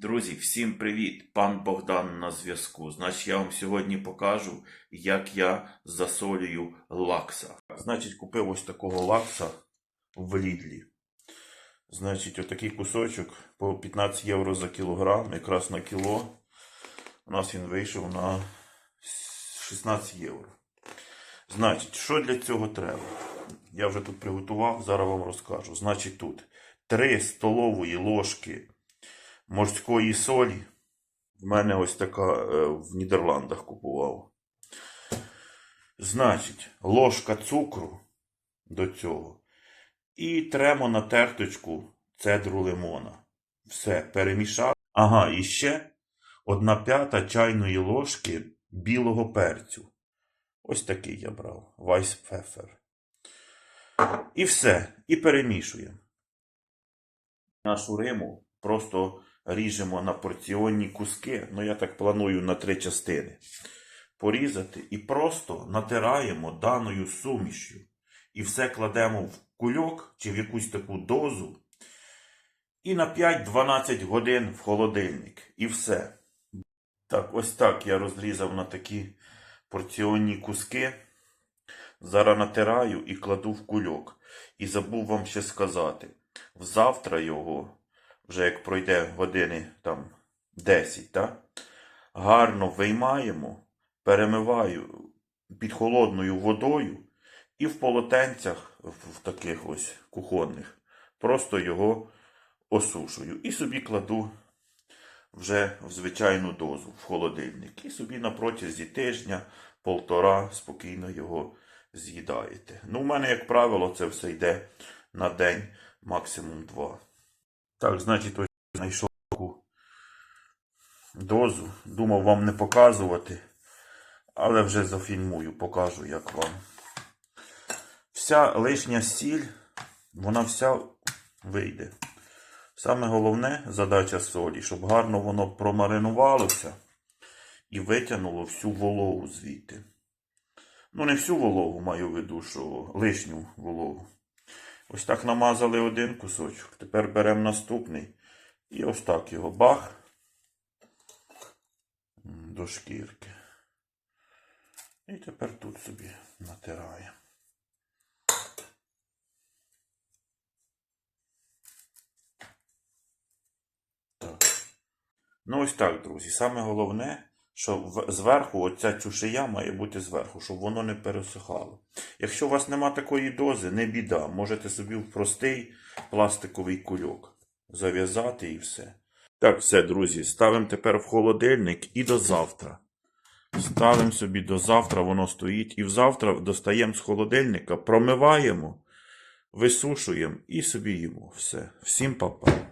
Друзі, всім привіт! Пан Богдан на зв'язку. Значить, я вам сьогодні покажу, як я засолюю лакса. Значить, купив ось такого лакса в Лідлі. Значить, отакий кусочок по 15 євро за кілограм, якраз на кіло. У нас він вийшов на 16 євро. Значить, що для цього треба? Я вже тут приготував, зараз вам розкажу. Значить, тут 3 столової ложки морської солі. В мене ось така е, в Нідерландах купував. Значить, ложка цукру до цього. І тремо на терточку цедру лимона. Все, перемішав. Ага, і ще одна п'ята чайної ложки білого перцю. Ось такий я брав. Вайспфефер. І все. І перемішуємо. Нашу риму просто ріжемо на порціонні куски. Ну, я так планую на три частини. Порізати і просто натираємо даною сумішю. І все кладемо в кульок чи в якусь таку дозу. І на 5-12 годин в холодильник. І все. Так, ось так я розрізав на такі порціонні куски. Зараз натираю і кладу в кульок. І забув вам ще сказати. Завтра його, вже як пройде години там 10, так? гарно виймаємо, перемиваю під холодною водою і в полотенцях, в таких ось кухонних, просто його осушую. І собі кладу вже в звичайну дозу в холодильник. І собі на протязі тижня, полтора спокійно його з'їдаєте. Ну, в мене, як правило, це все йде на день, максимум два. Так, значить, ось знайшов таку дозу. Думав вам не показувати, але вже зафільмую, покажу, як вам. Вся лишня сіль, вона вся вийде. Саме головне задача солі, щоб гарно воно промаринувалося і витягнуло всю вологу звідти. Ну, не всю вологу маю в виду, що лишню вологу. Ось так намазали один кусочок. Тепер беремо наступний. І ось так його бах до шкірки. І тепер тут собі натираємо. Так. Ну ось так, друзі. Саме головне, що зверху оця чушия має бути зверху, щоб воно не пересихало. Якщо у вас нема такої дози, не біда. Можете собі в простий пластиковий кульок зав'язати і все. Так, все, друзі, ставимо тепер в холодильник і до завтра. Ставимо собі до завтра, воно стоїть. І взавтра достаємо з холодильника, промиваємо, висушуємо і собі їмо. Все. Всім па-па.